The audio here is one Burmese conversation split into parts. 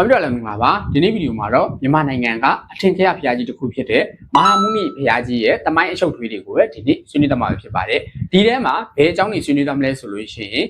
ဘာဖြစ်တော့လဲမင်္ဂလာပါဒီနေ့ဗီဒီယိုမှာတော့မြန်မာနိုင်ငံကအထင်ကရဘုရားကြီးတစ်ခုဖြစ်တဲ့မဟာမုနိဘုရားကြီးရဲ့တမိုင်းအချုပ်ထွေးတွေကိုပဲဒီနေ့ဆွေးနွေးသွားမှာဖြစ်ပါတယ်ဒီထဲမှာဘယ်အကြောင်းတွေဆွေးနွေးသွားမလဲဆိုလို့ရှိရင်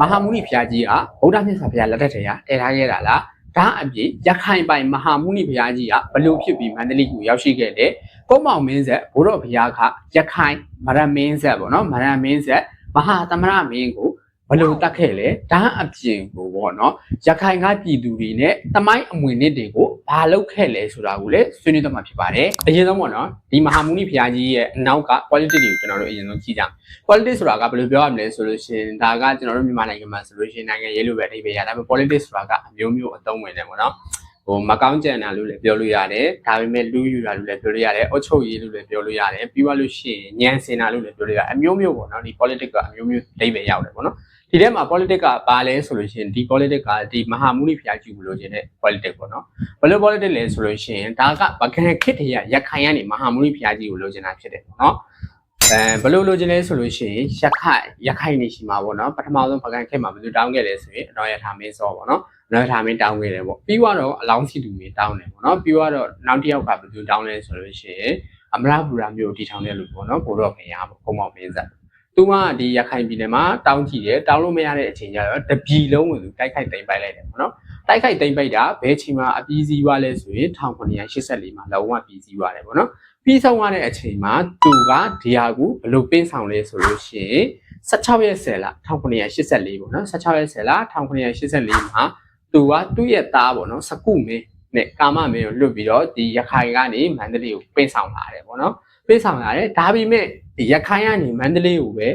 မဟာမုနိဘုရားကြီးကဗုဒ္ဓမြတ်စွာဘုရားလက်ထက်တည်းကတည်ထားခဲ့တာလားဒါအပြင်ရခိုင်ပိုင်မဟာမုနိဘုရားကြီးကဘလို့ဖြစ်ပြီးမန္တလေးကိုရောက်ရှိခဲ့တယ်ကုန်းမောင်မင်းဆက်ဘိုးတော်ဘုရားကရခိုင်မရမင်းဆက်ပေါ့နော်မရမင်းဆက်မဟာသမရမင်းကို ဘလို့တတ်ခဲ့လဲဒါအပြင်ကိုပေါ့နော်ရခိုင်ကပြည်သူတွေနဲ့တမိုင်းအမွေနစ်တွေကိုဘာလုပ်ခဲ့လဲဆိုတာကိုလည်းဆွေးနွေးတော့မှာဖြစ်ပါတယ်။အရင်ဆုံးပေါ့နော်ဒီမဟာမုနိဘုရားကြီးရဲ့အနောက်က quality တွေကိုကျွန်တော်တို့အရင်ဆုံးကြည့်ကြမယ်။ quality ဆိုတာကဘယ်လိုပြောရမလဲဆိုလို့ရှိရင်ဒါကကျွန်တော်တို့မြန်မာနိုင်ငံမှာဆိုလို့ရှိရင်နိုင်ငံရေးလိုပဲအဓိပ္ပာယ်ရဒါပေမဲ့ politics ဆိုတာကအမျိုးမျိုးအသုံးဝင်တယ်ပေါ့နော်။ဟိုမကောင်းကြံတာလို့လည်းပြောလို့ရတယ်။ဒါပေမဲ့လူယူတာလို့လည်းပြောလို့ရတယ်။အုတ်ချုပ်ရေးလို့လည်းပြောလို့ရတယ်။ပြီးသွားလို့ရှိရင်ညံစင်တာလို့လည်းပြောလို့ရတယ်။အမျိုးမျိုးပေါ့နော်ဒီ politics ကအမျိုးမျိုးအဓိပ္ပာယ်ရောက်တယ်ပေါ့နော်။ ဒီထဲမှာ politics ကဘာလဲဆိုလို့ရှိရင်ဒီ politics ကဒီမဟာမုနိဖျားကြီးကိုလိုချင်တဲ့ politics ပေါ့နော်ဘယ်လို politics လဲဆိုလို့ရှိရင်ဒါကဗကံခစ်တရရခိုင်ကနေမဟာမုနိဖျားကြီးကိုလိုချင်တာဖြစ်တယ်ပေါ့နော်အဲဘယ်လိုလိုချင်လဲဆိုလို့ရှိရင်ရခိုင်ရခိုင်နေရှိမှာပေါ့နော်ပထမဆုံးဗကံခစ်မှာဘယ်လိုတောင်းခဲ့လဲဆိုရင်အတော်ရထာမင်းစောပေါ့နော်အတော်ရထာမင်းတောင်းခဲ့တယ်ပေါ့ပြီးတော့အလောင်းစီတူမင်းတောင်းတယ်ပေါ့နော်ပြီးတော့နောက်တစ်ယောက်ကဘယ်လိုတောင်းလဲဆိုလို့ရှိရင်အမရပူရာမျိုးတည်ထောင်တဲ့လူပေါ့နော်ဘိုးတော်ခင်ရပေါ့ဘုံမောင်မင်းဆက် သူကဒီရခိုင်ပြည်နယ်မှာတောင်းကြည့်တယ်တောင်းလို့မရတဲ့အချိန်ကျတော့တပြည်လုံးကိုသူတိုက်ခိုက်တိမ်ပိုက်လိုက်တယ်ပေါ့နော်တိုက်ခိုက်တိမ်ပိုက်တာဘယ်ချိန်မှာအပြီးစီးသွားလဲဆိုရင်1984မှာလုံးဝပြီးစီးသွားတယ်ပေါ့နော်ပြီးဆုံးသွားတဲ့အချိန်မှာသူကဒီဟာကိုဘယ်လိုပေးဆောင်လဲဆိုလို့ရှိရင်16ရက်10လ1984ပေါ့နော်16ရက်10လ1984မှာသူကသူ့ရဲ့သားပေါ့နော်စကုမင်းနဲ့ကာမမင်းကိုလွတ်ပြီးတော့ဒီရခိုင်ကနေမန္တလေးကိုပေးဆောင်လာတယ်ပေါ့နော် ပေးဆောင်လာတယ်ဒါပေမဲ့ဒီရခိုင်ကနေမန္တလေးကိုပဲ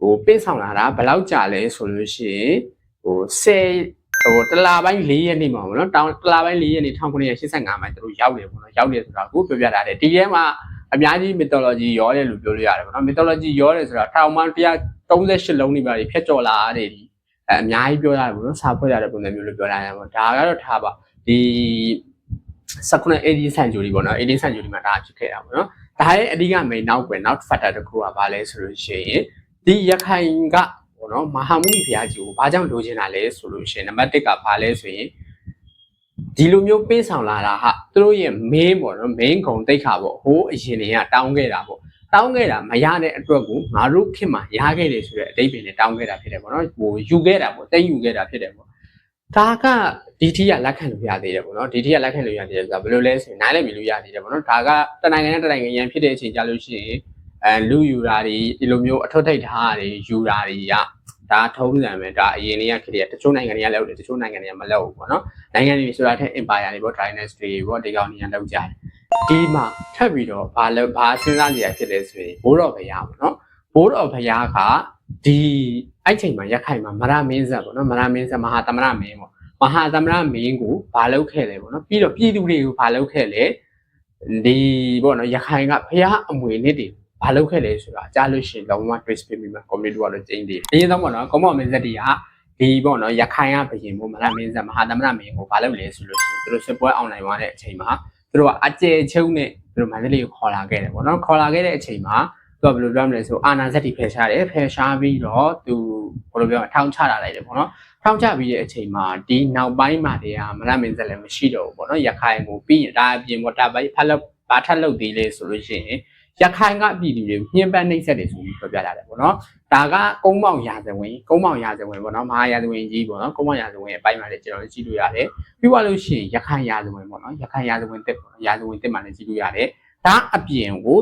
ဟိုပင့်ဆောင်လာတာဘယ်လောက်ကြာလဲဆိုလို့ရှိရင်ဟို10ဟိုတလာပိုင်း4ရက်နေ့မှာပေါ့နော်တောင်တလာပိုင်း4ရက်နေ့1985မှာသူတို့ရောက်တယ်ပေါ့နော်ရောက်တယ်ဆိုတာကိုပြောပြတာတယ်ဒီထဲမှာအများကြီး mythology ရောတယ်လို့ပြောလို့ရတယ်ပေါ့နော် mythology ရောတယ်ဆိုတာထောင်မှ138လုံးနေပါလေဖြတ်ကျော်လာတယ်ဒီအဲအများကြီးပြောရတယ်ပေါ့နော်စာဖွဲ့ရတဲ့ပုံစံမျိုးလို့ပြောလာတယ်ပေါ့ဒါကတော့ထားပါဒီ19 80 century ပေါ့နော်80 century မှာဒါဖြစ်ခဲ့တာပေါ့နော် ဒါရဲ့အဓိက main နောက်ပဲနောက် factor တစ်ခုကဘာလဲဆိုလို့ရှိရင်ဒီရခိုင်ကဘောနော်မဟာမုနိဘုရားကြီးကိုဘာကြောင့်လိုချင်တာလဲဆိုလို့ရှိရင်နံပါတ်1ကဘာလဲဆိုရင်ဒီလိုမျိုးပေးဆောင်လာတာဟာသူတို့ရဲ့ main ပေါ့နော် main ဂုံတိတ်ခါပေါ့ဟိုးအရင်တွေကတောင်းခဲ့တာပေါ့တောင်းခဲ့တာမရတဲ့အတွက်ကိုငါတို့ခင်မှာရခဲ့တယ်ဆိုတဲ့အတိတ်ပင်နဲ့တောင်းခဲ့တာဖြစ်တယ်ပေါ့နော်ဟိုယူခဲ့တာပေါ့တိတ်ယူခဲ့တာဖြစ်တယ်ပေါ့ ဒါကဒီထီကလက်ခံလို့ရသေးတယ်ပေါ့နော်ဒီထီကလက်ခံလို့ရသေးတယ်ဆိုတာဘယ်လိုလဲဆိုရင်နားလည်မြင်လို့ရသေးတယ်ပေါ့နော်ဒါကတနိုင်ငံနဲ့တနိုင်ငံရန်ဖြစ်တဲ့အချိန်ကြလို့ရှိရင်အဲလူယူတာတွေဒီလိုမျိုးအထွတ်ထိပ်ထားတာတွေယူတာတွေကဒါထုံးစံပဲဒါအရင်နေ့ကခေတ္တတချို့နိုင်ငံတွေကလည်းဟုတ်တယ်တချို့နိုင်ငံတွေကမလုပ်ဘူးပေါ့နော်နိုင်ငံတွေဆိုတာထက် empire တွေပေါ့ dynasty တွေပေါ့ဒီကောင်တွေကလောက်ကြတယ်ဒီမှာထပ်ပြီးတော့ဘာလဲဘာစဉ်းစားကြရဖြစ်လဲဆိုရင်ဘိုးတော်ဘုရားပေါ့နော်ဘိုးတော်ဘုရားက ဒီအဲ့ချိန်မှာရခိုင်မှာမရမင်းဆက်ပေါ့နော်မရမင်းဆက်မဟာသမရမင်းပေါ့မဟာသမရမင်းကိုဘာလုပ်ခဲ့လဲပေါ့နော်ပြီးတော့ပြည်သူတွေကိုဘာလုပ်ခဲ့လဲဒီပေါ့နော်ရခိုင်ကဖះအမွေနစ်တွေဘာလုပ်ခဲ့လဲဆိုတာကြားလို့ရှိရင်လုံးဝ twist ပြပြီးမှ comment တော့လို့ကျင်းသေးတယ်အရင်ဆုံးပေါ့နော်ကောမောင်မင်းဆက်တီကဒီပေါ့နော်ရခိုင်ကဘယင်မို့မလားမင်းဆက်မဟာသမရမင်းကိုဘာလုပ်လဲဆိုလို့ရှိရင်သူတို့စစ်ပွဲအောင်နိုင်သွားတဲ့အချိန်မှာသူတို့ကအကျယ်ချုံနဲ့သူတို့မန္တလေးကိုခေါ်လာခဲ့တယ်ပေါ့နော်ခေါ်လာခဲ့တဲ့အချိန်မှာ သူကဘယ်လိုပြောမလဲဆိုအာနာဇက်တီဖယ်ရှားတယ်ဖယ်ရှားပြီးတော့သူဘယ်လိုပြောထောင်းချလာလိုက်တယ်ပေါ့နော်ထောက်ကြပြီးတဲ့အချိန်မှာဒီနောက်ပိုင်းမှာတည်းကမလမင်းဆက်လည်းမရှိတော့ဘူးပေါ့နော်ရခိုင်ကိုပြီးရင်ဒါအပြင်ပေါ့ဒါပဲဖတ်လို့ဘာထက်လို့သေးလဲဆိုလို့ရှိရင်ရခိုင်ကပြည်သူတွေကိုညှဉ်းပန်းနှိပ်စက်တယ်ဆိုပြီးပြောပြလာတယ်ပေါ့နော်ဒါကကုန်းမောင်ရာဇဝင်ကုန်းမောင်ရာဇဝင်ပေါ့နော်မဟာရာဇဝင်ကြီးပေါ့နော်ကုန်းမောင်ရာဇဝင်အပိုင်းမှာလည်းကျွန်တော်တို့ကြည့်လို့ရတယ်ပြီးသွားလို့ရှိရင်ရခိုင်ရာဇဝင်ပေါ့နော်ရခိုင်ရာဇဝင်တက်ပေါ့နော်ရာဇဝင်တက်မှာလည်းကြည့်လို့ရတယ်ဒါအပြင်ကို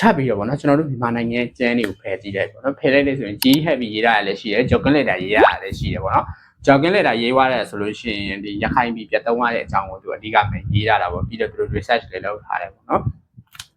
ထပ်ပြီးတော့ပေါ့နော်ကျွန်တော်တို့မြန်မာနိုင်ငံကျန်းတွေကိုဖယ်ကြည့်လိုက်ပေါ့နော်ဖယ်လိုက်လို့ဆိုရင် G heavy ရေးတာလည်းရှိတယ်ဂျော့ကလက်တာရေးရတာလည်းရှိတယ်ပေါ့နော်ကြောက်ကင်းလက်တာရေးသွားတယ်ဆိုလို့ရှိရင်ဒီရခိုင်ပြည်ပြတ်သုံးရတဲ့အကြောင်းကိုသူအဓိကပဲရေးရတာပေါ့ပြီးတော့သူတို့ research တွေလုပ်ထားတယ်ပေါ့နော်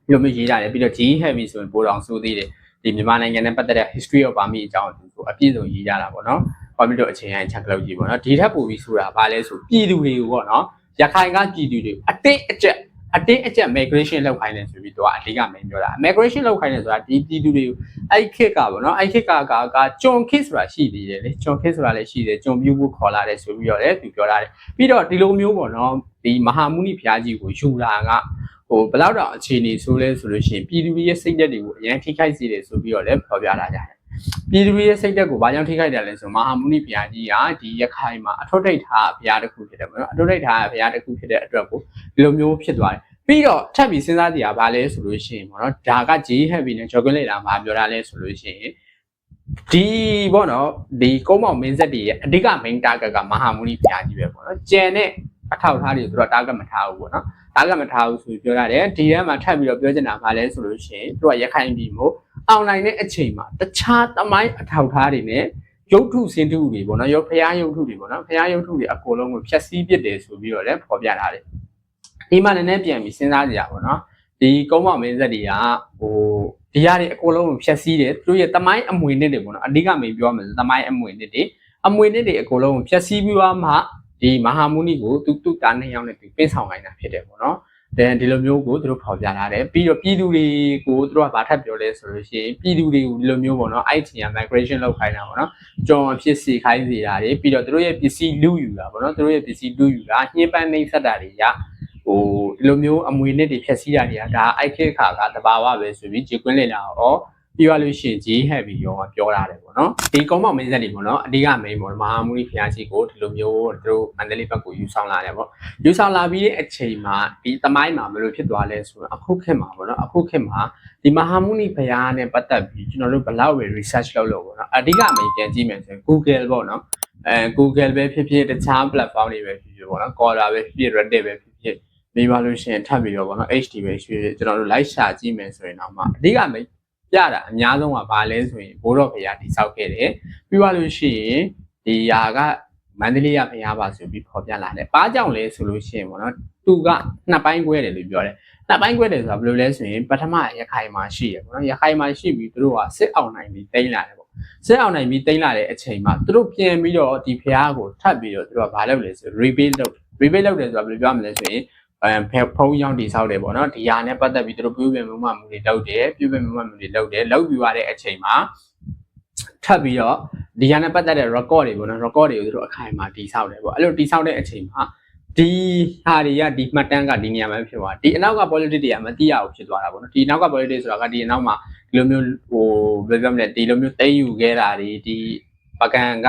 ဒီလိုမျိုးရေးရတယ်ပြီးတော့ G heavy ဆိုရင်ပိုတော်ဆိုသေးတယ်ဒီမြန်မာနိုင်ငံနဲ့ပတ်သက်တဲ့ history of Burma အကြောင်းကိုသူအပြည့်စုံရေးရတာပေါ့နော်ဘာဖြစ်လို့အချိန်အချက်လောက်ကြီးပေါ့နော်ဒီထက်ပိုပြီးဆိုတာဘာလဲဆိုပြည်သူတွေကိုပေါ့နော်ရခိုင်ကပြည်သူတွေအတိတ်အကျက် အတင်းအကျပ် migration လောက်ခိုင်းတယ်ဆိုပြီးတော့အဓိကမင်းပြောတာ migration လောက်ခိုင်းတယ်ဆိုတာဒီပြည်သူတွေကိုအဲ့ခစ်ကပေါ့နော်အဲ့ခစ်ကကကဂျွန်ခစ်ဆိုတာရှိသေးတယ်လေဂျွန်ခစ်ဆိုတာလည်းရှိတယ်ဂျွန်ပြူဖို့ခေါ်လာတယ်ဆိုပြီးတော့လေသူပြောတာတယ်ပြီးတော့ဒီလိုမျိုးပေါ့နော်ဒီမဟာမုနိဘုရားကြီးကိုယူလာကဟိုဘယ်တော့တော့အခြေအနေဆိုလဲဆိုလို့ရှိရင်ပြည်သူတွေရဲ့စိတ်ဓာတ်တွေကိုအရင်ထိခိုက်စေတယ်ဆိုပြီးတော့လည်းပြောပြလာကြတယ်ပြည်သူရဲ့စိတ်သက်ကိုဘာကြောင့်ထိခိုက်တယ်လဲဆိုမဟာမုနိဘုရားကြီးကဒီရခိုင်မှာအထွတ်ထိပ်ထားဘုရားတစ်ခုဖြစ်တယ်ပေါ့နော်အထွတ်ထိပ်ထားဘုရားတစ်ခုဖြစ်တဲ့အတွက်ကိုဒီလိုမျိုးဖြစ်သွားတယ် ပြီးတော့ထပ်ပြီးစဉ်းစားကြည့်ရပါလဲဆိုလို့ရှိရင်ပေါ့နော်ဒါက G heavy နဲ့ jogging လိုက်တာမှာပြောတာလဲဆိုလို့ရှိရင်ဒီပေါ့နော်ဒီကုန်းမောင်မင်းဆက်တွေရဲ့အဓိက main target ကမဟာမုနိဘုရားကြီးပဲပေါ့နော်ကျန်တဲ့အထောက်အထားတွေသူတို့ target မထားဘူးပေါ့နော် target မထားဘူးဆိုပြီးပြောရတယ်ဒီထဲမှာထပ်ပြီးတော့ပြောချင်တာပါလဲဆိုလို့ရှိရင်သူကရခိုင်ပြည်မို့ online တဲ့အချိန်မှာတခြားသမိုင်းအထောက်အထားတွေနဲ့ရုပ်ထုစင်ထုတွေပေါ့နော်ရုပ်ဖျားရုပ်ထုတွေပေါ့နော်ဖျားရုပ်ထုတွေအကုန်လုံးကိုဖြတ်စည်းပစ်တယ်ဆိုပြီးတော့လည်းဖော်ပြထားတယ် ဒီမှာလည်းနည်းနည်းပြန်ပြီးစဉ်းစားကြရပါတော့ဒီကုန်းမောင်မင်းဆက်တွေကဟိုဒီရတွေအကုန်လုံးကိုဖြတ်စည်းတယ်သူတို့ရဲ့သမိုင်းအမွေနှစ်တွေပေါ့နော်အဓိကမေးပြောမယ်ဆိုသမိုင်းအမွေနှစ်တွေအမွေနှစ်တွေအကုန်လုံးကိုဖြတ်စည်းပြီးတော့မှဒီမဟာမုနိကိုသူသူတာနှစ်ယောက်နဲ့သူပြင်ဆောင်နိုင်တာဖြစ်တယ်ပေါ့နော်တဲ့ဒီလိုမျိုးကိုသူတို့ဖော်ပြထားတယ်ပြီးတော့ပြည်သူတွေကိုသူတို့ကဗာထပ်ပြောလဲဆိုလို့ရှိရင်ပြည်သူတွေကိုဒီလိုမျိုးပေါ့နော်အဲ့ချိန်က migration လုပ်ခိုင်းတာပေါ့နော်ကြော်ဖြစ်စီခိုင်းစေတာတွေပြီးတော့သူတို့ရဲ့ပစ္စည်းလူယူတာပေါ့နော်သူတို့ရဲ့ပစ္စည်းလူယူတာညှင်းပန်းနှိမ့်ဆက်တာတွေရဟို ဒီလိုမျိုးအမွေနဲ့တွေဖြက်စီးတာတွေကဒါအိုက်ခေတ်ခါကတဘာဝပဲဆိုပြီးဂျေကွင်းလင်လာတော့ပြီးသွားလို့ရှိရင်ဂျီဟက်ပြီးရောပြောတာတယ်ပေါ့နော်ဒီကောင်းမောင်မင်းဆက်တွေပေါ့နော်အဓိက main ပေါ့မဟာမူရီဖျားကြီးကိုဒီလိုမျိုးသူတို့မန္တလေးဘက်ကိုယူဆောင်လာတယ်ပေါ့ယူဆောင်လာပြီးတဲ့အချိန်မှာဒီတမိုင်းမှာဘယ်လိုဖြစ်သွားလဲဆိုတော့အခုခေတ်မှာပေါ့နော်အခုခေတ်မှာဒီမဟာမူနီဘုရားနဲ့ပတ်သက်ပြီးကျွန်တော်တို့ဘလောက်ပဲ research လုပ်လို့ပေါ့နော်အဓိက main ပြန်ကြည့်မယ်ဆိုရင် Google ပေါ့နော်အဲ Google ပဲဖြစ်ဖြစ်တခြား platform တွေပဲဖြစ်ဖြစ်ပေါ့နော် Quora ပဲဖြစ်ဖြစ် Reddit ပဲဖြစ် ဖြစ်မိပါလို့ရှိရင်ထပ်ပြီးတော့ပေါ့နော် HD ပဲဖြစ်ဖြစ်ကျွန်တော်တို့ live ရှာကြည့်မယ်ဆိုရင်တော့မှအဓိက main ပြတာအများဆုံးကဘာလဲဆိုရင်ဘိုးတော်ဘုရားတိဆောက်ခဲ့တယ်ပြီးသွားလို့ရှိရင်ဒီຢာကမန္တလေးရဘုရားပါဆိုပြီးဖော်ပြလာတယ်။ဘာကြောင့်လဲဆိုလို့ရှိရင်ပေါ့နော်သူကနှစ်ပိုင်း꿰တယ်လို့ပြောတယ်။နှစ်ပိုင်း꿰တယ်ဆိုတာဘယ်လိုလဲဆိုရင်ပထမရခိုင်မှာရှိရပေါ့နော်။ရခိုင်မှာရှိပြီးသူတို့ကစစ်အောင်နိုင်ပြီးတိမ့်လာတယ်ပေါ့။စစ်အောင်နိုင်ပြီးတိမ့်လာတဲ့အချိန်မှာသူတို့ပြန်ပြီးတော့ဒီဘုရားကိုထပ်ပြီးတော့သူတို့ကဘာလုပ်လဲဆို rebuild လုပ် rebuild လုပ်တယ်ဆိုတာဘယ်လိုပြောမလဲဆိုရင် အဲဖုံးရောင်းတိဆောက်တယ်ပေါ့နော်ဒီဟာနဲ့ပတ်သက်ပြီးသူတို့ပြုပြင်မှုမှမှုတွေလုပ်တယ်ပြုပြင်မှုမှမှုတွေလုပ်တယ်လုပ်ပြီးရတဲ့အချိန်မှာထပ်ပြီးတော့ဒီဟာနဲ့ပတ်သက်တဲ့ record တွေပေါ့နော် record တွေကိုသူတို့အခိုင်အမာတိဆောက်တယ်ပေါ့အဲ့လိုတိဆောက်တဲ့အချိန်မှာဒီဟာတွေကဒီမှတ်တမ်းကဒီနေရာမှာဖြစ်သွားဒီအနောက်က politics တွေကမသိရဘူးဖြစ်သွားတာပေါ့နော်ဒီအနောက်က politics ဆိုတာကဒီအနောက်မှာဒီလိုမျိုးဟိုဘယ်ပြောမလဲဒီလိုမျိုးတိမ့်ယူခဲ့တာတွေဒီပကံက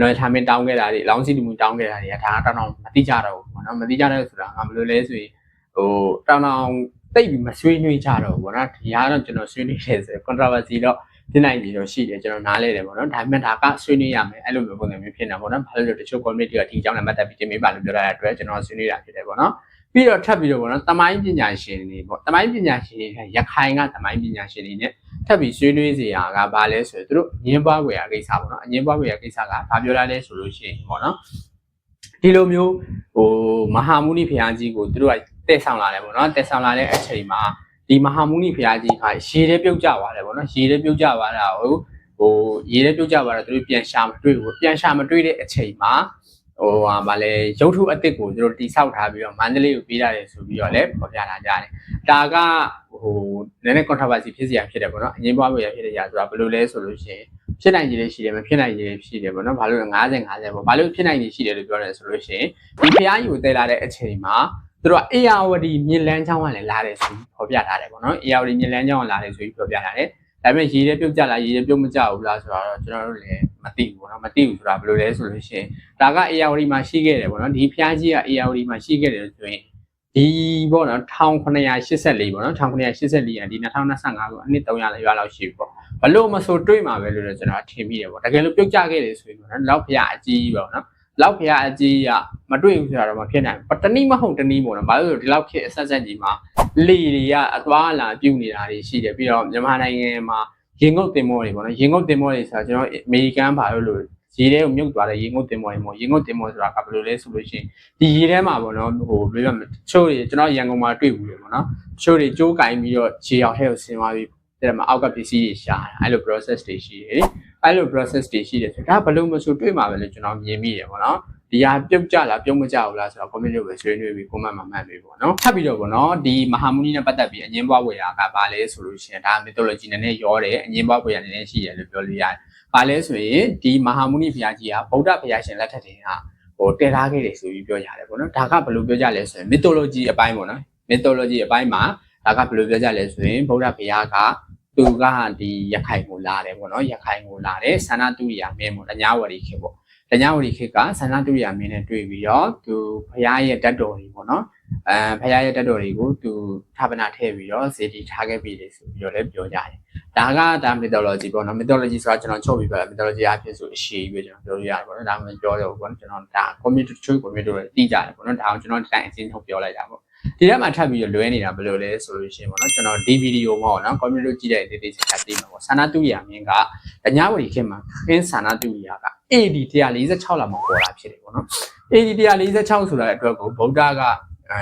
လွယ်ထားမင်းတောင်းခဲ့တာတွေအလောင်းစီလူမျိုးတောင်းခဲ့တာတွေကဒါကတောင်းတောင်းမသိကြတော့ဘူးပေါ့နော်မသိကြတော့ဆိုတာငါဘယ်လိုလဲဆိုရင်ဟိုတောင်းတောင်းတိတ်ပြီးမဆွေးနွေးကြတော့ဘူးပေါ့နော်ဒီဟာတော့ကျွန်တော်ဆွေးနွေးတယ်ဆို controversy တော့ဖြစ်နိုင်ကြီးတော့ရှိတယ်ကျွန်တော်နားလဲတယ်ပေါ့နော်ဒါပေမဲ့ဒါကဆွေးနွေးရမယ်အဲ့လိုမျိုးပုံစံမျိုးဖြစ်နေတာပေါ့နော်ဘာလို့လဲတချို့ community ကဒီအကြောင်းနဲ့ပတ်သက်ပြီးတင်ပြပါလို့ပြောရတဲ့အတွက်ကျွန်တော်ဆွေးနွေးတာဖြစ်တယ်ပေါ့နော်ပြီးတော့ထပ်ပြီးတော့ပေါ့နော်တမိုင်းပညာရှင်တွေပေါ့တမိုင်းပညာရှင်တွေရခိုင်ကတမိုင်းပညာရှင်တွေ ਨੇ ထပ်ပြီးဆွေးနွေးစရာကဘာလဲဆိုရင်သူတို့ငင်းပွားွယ်ရာကိစ္စပေါ့နော်အငင်းပွားွယ်ရာကိစ္စကဘာပြောရလဲဆိုလို့ရှိရင်ပေါ့နော်ဒီလိုမျိုးဟိုမဟာမုနိဖရာကြီးကိုသူတို့ကတက်ဆောင်လာတယ်ပေါ့နော်တက်ဆောင်လာတဲ့အချိန်မှာဒီမဟာမုနိဖရာကြီးကရေထဲပြုတ်ကျသွားတယ်ပေါ့နော်ရေထဲပြုတ်ကျသွားတာဟိုဟိုရေထဲပြုတ်ကျသွားတာသူတို့ပြန်ရှာမတွေ့ဘူးပြန်ရှာမတွေ့တဲ့အချိန်မှာဟိုဟာဗာလဲရုပ်ထုအစ်စ်ကိုသူတို့တိဆောက်ထားပြီးတော့မန္တလေးကိုပေးရတယ်ဆိုပြီးတော့လည်းဖော်ပြလာကြတယ်ဒါက ဟိုနည်းနည်း controversy ဖြစ်စရာဖြစ်တယ်ပေါ့နော်အငင်းပွားဖို့ရဖြစ်တဲ့ຢာဆိုတာဘယ်လိုလဲဆိုလို့ရှိရင်ဖြစ်နိုင်ခြေလေးရှိတယ်မဖြစ်နိုင်ခြေလေးရှိတယ်ပေါ့နော်ဘာလို့လဲ90 50ပေါ့ဘာလို့ဖြစ်နိုင်ခြေရှိတယ်လို့ပြောတယ်ဆိုလို့ရှိရင်ဒီဖျားကြီးကိုတည်လာတဲ့အချိန်မှာသူတို့ကအေယာဝတီမြေလန်းချောင်းကလည်းလာတယ်ဆိုပြီးဖော်ပြထားတယ်ပေါ့နော်အေယာဝတီမြေလန်းချောင်းကလာတယ်ဆိုပြီးဖော်ပြထားတယ်ဒါပေမဲ့ရေထဲပြုတ်ကြလားရေထဲပြုတ်မကြဘူးလားဆိုတော့ကျွန်တော်တို့လည်းမသိဘူးပေါ့နော်မသိဘူးဆိုတာဘယ်လိုလဲဆိုလို့ရှိရင်ဒါကအေယာဝတီမှာရှိခဲ့တယ်ပေါ့နော်ဒီဖျားကြီးကအေယာဝတီမှာရှိခဲ့တယ်ဆိုရင် ဒီပေါ့နော်1984ပေါ့နော်1984ရဒီ2025ကိုအနှစ်300ရွာလောက်ရှိပြီပေါ့ဘလို့မဆိုတွေးမှာပဲလို့လည်းကျွန်တော်ထင်မိတယ်ပေါ့တကယ်လို့ပြုတ်ကြခဲ့တယ်ဆိုရင်ပေါ့နော်လောက်ဖျားအကြီးပေါ့နော်လောက်ဖျားအကြီးကမတွေ့ဘူးဆိုတာတော့မဖြစ်နိုင်ဘူးတနည်းမဟုတ်တနည်းပေါ့နော်ဘာလို့လဲဒီလောက်ခေတ်အဆက်ဆက်ကြီးမှာလေတွေကအသွားအလာပြုတ်နေတာတွေရှိတယ်ပြီးတော့မြန်မာနိုင်ငံမှာရင်ငုတ်တင်မောတွေပေါ့နော်ရင်ငုတ်တင်မောတွေဆိုတာကျွန်တော်အမေရိကန်ဘာလို့လို့ ရေထဲကိုမြုပ်သွားတဲ့ရေငုတ်တင်မောတွေပေါ့ရေငုတ်တင်မောဆိုတာကဘယ်လိုလဲဆိုလို့ရှိရင်ဒီရေထဲမှာပေါ့နော်ဟိုဘယ်လိုလဲချိုးတွေကျွန်တော်ရန်ကုန်မှာတွေ့ဘူးလေပေါ့နော်ချိုးတွေကျိုးကင်ပြီးတော့ခြေအောင်ထဲကိုဆင်းသွားပြီးတဲ့မှာအောက်ကပစ္စည်းတွေရှာတာအဲ့လို process တွေရှိတယ်လေအဲ့လို process တွေရှိတယ်ဆိုဒါဘယ်လိုမဆိုတွေ့မှာပဲလို့ကျွန်တော်မြင်မိတယ်ပေါ့နော်ဒီဟာပြုတ်ကြလားပြုတ်မကြဘူးလားဆိုတော့ comment လို့ပဲဆွေးနွေးပြီး comment မှာမှတ်ပေးပေါ့နော်ထပ်ပြီးတော့ပေါ့နော်ဒီမဟာမုနီနဲ့ပတ်သက်ပြီးအငင်းပွားဝေရာကဘာလဲဆိုလို့ရှိရင်ဒါ mythology နည်းနည်းရောတယ်အငင်းပွားဝေရာနည်းနည်းရှိတယ်လို့ပြောလို့ရတယ် ဘာလဲဆိုရင်ဒီမဟာမုနီဘုရားကြီးကဗုဒ္ဓဘုရားရှင်လက်ထက်တည်းကဟိုတည်ထားခဲ့တယ်ဆိုပြီးပြောရတယ်ပေါ့နော်ဒါကဘယ်လိုပြောကြလဲဆိုရင် mythology အပိုင်းပေါ့နော် mythology အပိုင်းမှာဒါကဘယ်လိုပြောကြလဲဆိုရင်ဗုဒ္ဓဘုရားကသူကဒီရခိုင်ကိုလာတယ်ပေါ့နော်ရခိုင်ကိုလာတယ်ဆန္ဒတူရိယာမင်းပေါ့တညာဝရီခေပေါ့တညာဝရီခေကဆန္ဒတူရိယာမင်းနဲ့တွေ့ပြီးတော့သူဖရားရဲ့ဓာတ်တော်တွေပေါ့နော် အဲဖရားရဲ့ဓာတ်တော်တွေကိုသူဌာပနာထည့်ပြီးတော့ဇေတီထားခဲ့ပြီလေဆိုပြီးတော့လည်းပြောကြတယ်ဒါကဒါ mythology ပေါ့နော် mythology ဆိုတာကျွန်တော်ချုပ်ပြီးပြတယ် mythology အဖြစ်ဆိုအရှိကြီးပဲကျွန်တော်ပြောလို့ရတယ်ပေါ့နော်ဒါမှမပြောရဘူးပေါ့နော်ကျွန်တော်ဒါ community ချိုး community တွေတိကြတယ်ပေါ့နော်ဒါအောင်ကျွန်တော်ဒီတိုင်းအချင်းထုတ်ပြောလိုက်တာပေါ့ဒီထဲမှာထပ်ပြီးတော့လွဲနေတာဘယ်လိုလဲဆိုလို့ရှိရင်ပေါ့နော်ကျွန်တော်ဒီဗီဒီယိုမှာပေါ့နော် community ကြည့်တဲ့တေးသေးချာချာသိမှာပေါ့ဆန္ဒတူရမြင်းကတညဝရီခေတ်မှာခင်းဆန္ဒတူရက AD 146လောက်မှာပေါ်လာဖြစ်တယ်ပေါ့နော် AD 146ဆိုတဲ့အတွက်ကိုဗုဒ္ဓက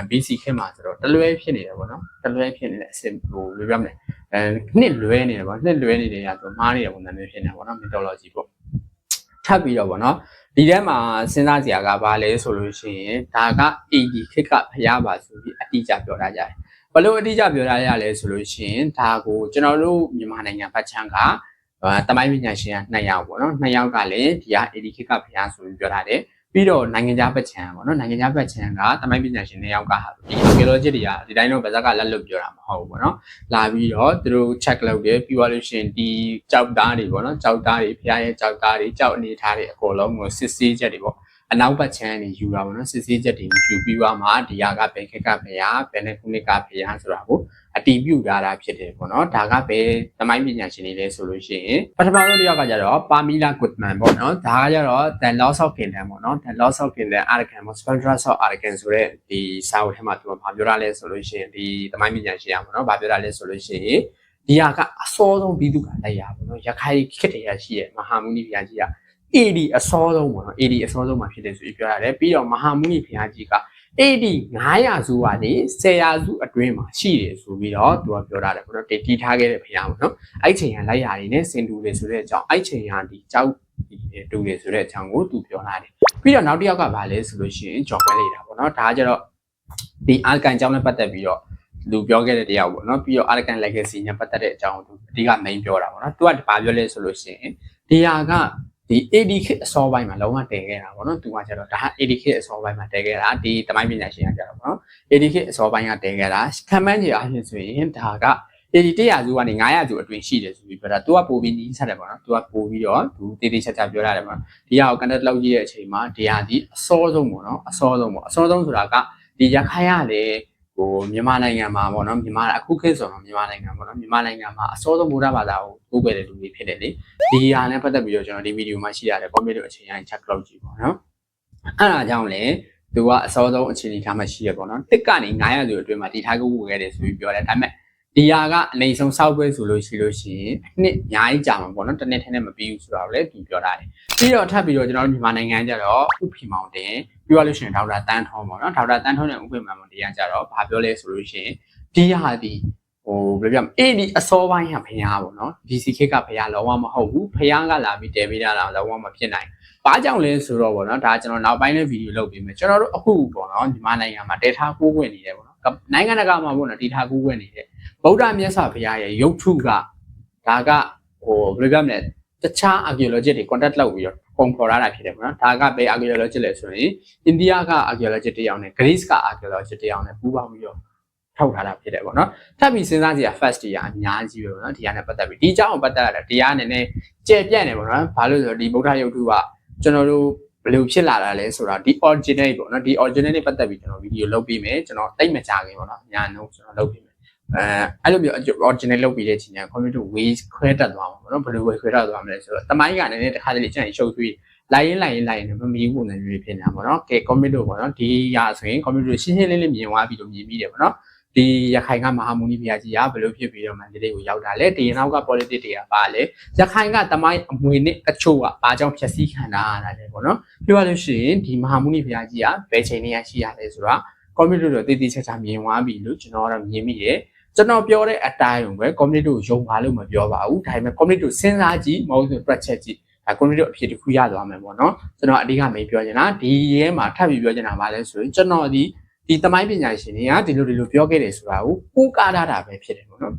BC ခေတ်မှာဆိုတော့တလွဲဖြစ်နေတယ်ပေါ့နော်တလွဲဖြစ်နေတဲ့အစစ်ဟိုလိုပြောမလဲအဲနှစ်လွဲနေတယ်ပေါ့နှစ်လွဲနေတယ်ရဆိုမှားနေတယ်ပုံစံမျိုးဖြစ်နေတာပေါ့နော် mythology ပေါ့ထပ်ပြီးတော့ပေါ့နော်ဒီထဲမှာစဉ်းစားစရာကဘာလဲဆိုလို့ရှိရင်ဒါက AD ခေတ်ကဖျားပါဆိုပြီးအတိအကျပြောထားကြတယ်ဘလို့အတိအကျပြောထားရလဲဆိုလို့ရှိရင်ဒါကိုကျွန်တော်တို့မြန်မာနိုင်ငံဘက်ချမ်းကအဲတမိုင်းပညာရှင်က2ယောက်ပေါ့နော်2ယောက်ကလည်းဒီက AD ခေတ်ကဖျားဆိုပြီးပြောထားတယ် ပြီးတော့နိုင်ငံခြားဘက်ချမ်းပေါ့နော်နိုင်ငံခြားဘက်ချမ်းကတမိုင်းပညာရှင်2ယောက်ကဟာဒီ archaeology တွေကဒီတိုင်းတော့ဗဇက်ကလက်လွတ်ပြောတာမဟုတ်ဘူးပေါ့နော်လာပြီးတော့သူတို့ check လုပ်တယ်ပြီးသွားလို့ရှိရင်ဒီကြောက်သားတွေပေါ့နော်ကြောက်သားတွေဖျားရဲ့ကြောက်သားတွေကြောက်အနေထားတွေအကုန်လုံးကိုစစ်ဆေးချက်တွေပေါ့အနောက်ဘက်ချမ်းနေယူတာပေါ့နော်စစ်ဆေးချက်တွေယူပြီးသွားမှဒီဟာကဘယ်ခက်ကဖျားဘယ်နှစ်ခုနှစ်ကဖျားဆိုတာကို အတီးပြုတ်ထားတာဖြစ်တယ်ပေါ့နော်ဒါကဘယ်သမိုင်းပညာရှင်တွေလဲဆိုလို့ရှိရင်ပထမဆုံးတစ်ယောက်ကကြတော့ပါမီလာဂုတ်မန်ပေါ့နော်ဒါကကြတော့ The Loss of Kingdom ပေါ့နော် The Loss of Kingdom Arkan ပေါ့ Spectres of Arkan ဆိုတဲ့ဒီစာအုပ်ထဲမှာသူကဘာပြောတာလဲဆိုလို့ရှိရင်ဒီသမိုင်းပညာရှင်ရပေါ့နော်ဘာပြောတာလဲဆိုလို့ရှိရင်ဒီဟာကအစောဆုံးဘီသူကလက်ရပေါ့နော်ရခိုင်ခစ်တရားရှိရဲ့မဟာမုနီဘုရားကြီးက AD အစောဆုံးပေါ့နော် AD အစောဆုံးမှာဖြစ်တယ်ဆိုပြီးပြောရတယ်ပြီးတော့မဟာမုနီဘုရားကြီးက AD 900စုကနေ1000ရာစုအတွင်းမှာရှိတယ်ဆိုပြီးတော့သူကပြောတာတယ်ပေါ့နော်တီထားခဲ့တဲ့ဘုရားပေါ့နော်အဲ့ချိန်ကလိုက်ရာတွေနဲ့စင်တူတယ်ဆိုတဲ့အကြောင်းအဲ့ချိန်ကဒီကြောက်တူတယ်ဆိုတဲ့အကြောင်းကိုသူပြောလာတယ်ပြီးတော့နောက်တစ်ယောက်ကဘာလဲဆိုလို့ရှိရင်ဂျော်ကွဲလေးတာပေါ့နော်ဒါကကျတော့ဒီအာကန်ကြောင်းနဲ့ပတ်သက်ပြီးတော့လူပြောခဲ့တဲ့တရားပေါ့နော်ပြီးတော့ Arkan Legacy နဲ့ပတ်သက်တဲ့အကြောင်းကိုသူအဓိက main ပြောတာပေါ့နော်သူကဘာပြောလဲဆိုလို့ရှိရင်ဒီဟာက ဒီ AD ခစ်အစောပိုင်းမှာလုံးဝတည်ခဲ့တာပေါ့နော်သူကကျတော့ဒါဟာ AD ခစ်အစောပိုင်းမှာတည်ခဲ့တာဒီတမိုင်းပညာရှင်ကကျတော့ပေါ့နော် AD ခစ်အစောပိုင်းကတည်ခဲ့တာခံမှန်းကြည့်အားဖြင့်ဆိုရင်ဒါက AD 100စုကနေ900စုအတွင်းရှိတယ်ဆိုပြီးပြောတာသူကပို့ပြီးနီးစပ်တယ်ပေါ့နော်သူကပို့ပြီးတော့သူတေးသေးချာချာပြောရတယ်ပေါ့နော်ဒီဟာကို content လောက်ကြည့်တဲ့အချိန်မှာဒီဟာဒီအစောဆုံးပေါ့နော်အစောဆုံးပေါ့အစောဆုံးဆိုတာကဒီရခိုင်ရလေဟို မြန်မာနိုင်ငံမှာပေါ့နော်မြန်မာအခုခေတ်ဆိုတော့မြန်မာနိုင်ငံပေါ့နော်မြန်မာနိုင်ငံမှာအစောဆုံးဗုဒ္ဓဘာသာကိုကိုးကွယ်တဲ့လူတွေဖြစ်တယ်လေဒီဟာနဲ့ပတ်သက်ပြီးတော့ကျွန်တော်ဒီဗီဒီယိုမှာရှိရတဲ့ comment တို့အချိန်တိုင်း check လုပ်ကြည့်ပေါ့နော်အဲ့ဒါကြောင့်လေသူကအစောဆုံးအခြေအနေထားမှရှိရပေါ့နော်တစ်ကနေ900ကျော်အတွင်းမှာတည်ထားကိုဝယ်ခဲ့တယ်ဆိုပြီးပြောတယ်ဒါပေမဲ့ ဒီဟာကအနေဆုံးစောက်ပွဲဆိုလို့ရှိလို့ရှိရင်နှစ်အများကြီးကြာမှာပေါ့နော်တစ်နှစ်ထဲနဲ့မပြီးဘူးဆိုတော့လည်းသူပြောတာတယ်ပြီးတော့ထပ်ပြီးတော့ကျွန်တော်တို့မြန်မာနိုင်ငံကျတော့ဥဖီမောင်တင်ပြီးတော့လို့ရှိရင်ဒေါက်တာတန်းထုံးပေါ့နော်ဒေါက်တာတန်းထုံးနဲ့ဥပ္ပေမောင်တင်ကကျတော့ဘာပြောလဲဆိုလို့ရှိရင်ဒီဟာဒီဟိုဘယ်လိုပြောမလဲအေးဒီအစောပိုင်းကဖျားပေါ့နော် DCK ကဖျားလုံးဝမဟုတ်ဘူးဖျားကလာပြီးတဲပေးတာလားလုံးဝမဖြစ်နိုင်ဘာကြောင့်လဲဆိုတော့ပေါ့နော်ဒါကျွန်တော်နောက်ပိုင်းနဲ့ဗီဒီယိုလုပ်ပေးမယ်ကျွန်တော်တို့အခုပေါ့နော်မြန်မာနိုင်ငံမှာတဲထားကိုးကွယ်နေတယ်ပေါ့နော်နိုင်ငံတကာမှာပေါ့နော်တီထားကိုးကွယ်နေတယ် ဗုဒ္ဓမြတ်စွာဘုရားရဲ့ရုပ်ထုကဒါကဟိုဘယ်လိုပြောမလဲတခြား archaeologist တွေ contact လုပ်ပြီးတော့ပုံဖော်ရတာဖြစ်တယ်ပေါ့နော်ဒါကဘယ် archaeologist လဲဆိုရင်အိန္ဒိယက archaeologist တယောက်နဲ့ Greece က archaeologist တယောက်နဲ့ပူးပေါင်းပြီးတော့ထုတ်ထားတာဖြစ်တယ်ပေါ့နော်ထပ်ပြီးစဉ်းစားကြည့်ရ first တွေကအများကြီးပဲပေါ့နော်ဒီဟာနဲ့ပတ်သက်ပြီးဒီအကြောင်းကိုပတ်သက်ရတာတရားနည်းနည်းကြဲပြန့်နေပေါ့နော်ဘာလို့လဲဆိုတော့ဒီဗုဒ္ဓရုပ်ထုကကျွန်တော်တို့ဘယ်လိုဖြစ်လာတာလဲဆိုတာဒီ original ပေါ့နော်ဒီ original နဲ့ပတ်သက်ပြီးကျွန်တော်ဗီဒီယိုလုပ်ပြီးမယ်ကျွန်တော်တိတ်မကြခင်ပေါ့နော်ညာနှုံးကျွန်တော်လုပ်ပြီးမယ် အဲအဲ့လိုမျိုး original လုပ်ပြီးတဲ့ချိန်ကျရင် computer waste ခွဲတက်သွားမှာပေါ့နော်ဘယ်လို waste ခွဲတက်သွားမလဲဆိုတော့တမိုင်းကလည်းတစ်ခါတလေကျရင်ရှုပ်ထွေးလိုက်ရင်လိုက်ရင်လိုက်ရင်မမီဘူးနေမျိုးဖြစ်နေတာပေါ့နော်ကဲ computer ပေါ့နော်ဒီရာဆိုရင် computer ရှင်းရှင်းလင်းလင်းမြင်သွားပြီးတော့မြင်ပြီးတယ်ပေါ့နော်ဒီရခိုင်ကမဟာမုနီဘုရားကြီးကဘယ်လိုဖြစ်ပြီးတော့မှဒီလေးကိုရောက်တာလဲဒီနောက်က politics တွေကပါလဲရခိုင်ကတမိုင်းအမွေနဲ့အချို့ကဘာကြောင့်ဖြည့်ဆည်းခံတာရတာလဲပေါ့နော်ပြောရလို့ရှိရင်ဒီမဟာမုနီဘုရားကြီးကဘယ်ချိန်နေရရှိရလဲဆိုတာ community တို့တည်တည်ချာချာမြင်သွားပြီလို့ကျွန်တော်ကတော့မြင်မိတယ် ကျွန်တော်ပြောတဲ့အတိုင်းပဲ community ကိုယုံပါလို့မပြောပါဘူးဒါပေမဲ့ community ကိုစဉ်းစားကြည့်မဟုတ်ဘူး project ကြည့်ဒါ community အဖြစ်တစ်ခုရသွားမယ်ပေါ့နော်ကျွန်တော်အဓိကမိတ်ပြောချင်တာဒီရဲမှာထပ်ပြီးပြောချင်တာပါလဲဆိုရင်ကျွန်တော်ဒီဒီတမိုင်းပညာရှင်တွေကဒီလိုဒီလိုပြောခဲ့တယ်ဆိုတာကိုကိုးကားထားတာပဲဖြစ်တယ်ပေါ့နော်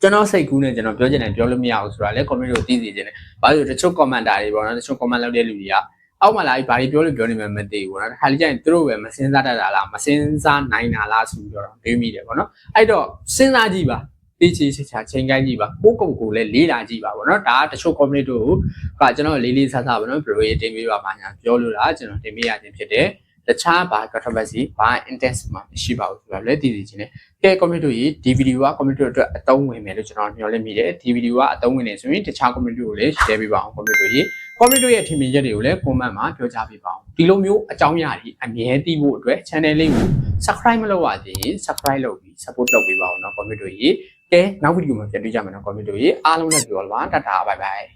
ကျွန်တော်စိတ်ကူးနဲ့ကျွန်တော်ပြောချင်တယ်ပြောလို့မရဘူးဆိုတာလေ community ကိုသိစေချင်တယ်။ဘာလို့လဲတချို့ commenter တွေပေါ့နော်တချို့ comment လုပ်တဲ့လူတွေက အောက်မှာလာပြီးဘာတွေပြောလို့ပြောနေမှမသိဘူးပေါ့နော်။တစ်ခါလေကျရင်သူတို့ပဲမစင်စားတတ်တာလားမစင်စားနိုင်တာလားဆိုပြီးတော့တွေးမိတယ်ပေါ့နော်။အဲ့တော့စဉ်းစားကြည့်ပါသိချင်ချာချိန်ကိုင်းကြည့်ပါကိုယ့်ကိုယ်ကိုလည်းလေးလာကြည့်ပါဗောနော်ဒါကတချို့ community တို့ကကျွန်တော်လေးလေးဆဆဗောနော်ဘယ်လိုရေးတင်ပေးပါပါညာပြောလို့လားကျွန်တော်တင်ပေးရခြင်းဖြစ်တယ်တခြားဘာ controversy ဘာ intense မှမရှိပါဘူးဆိုတာလည်းသိသိချင်းတယ်ကဲ community တို့ရေးဒီ video က community တို့အတွက်အသုံးဝင်မယ်လို့ကျွန်တော်မျှော်လင့်မိတယ်ဒီ video ကအသုံးဝင်နေဆိုရင်တခြား community ကိုလည်း share ပေးပါအောင် community တို့ရေး comment တို့ရဲ့ထင်မြင်ချက်တွေကိုလည်း comment မှာပြောကြားပေးပါအောင်ဒီလိုမျိုးအကြောင်းအရာတွေအမြဲသိဖို့အတွက် channel လေးကို subscribe မလုပ်ရသေးရင် subscribe လုပ်ပြီး support လုပ်ပေးပါအောင်เนาะ comment တို့ရေကဲနောက်ဗီဒီယိုမှာပြန်တွေ့ကြမယ်เนาะ comment တို့ရေအားလုံးလည်းပြောပါတာတာ bye bye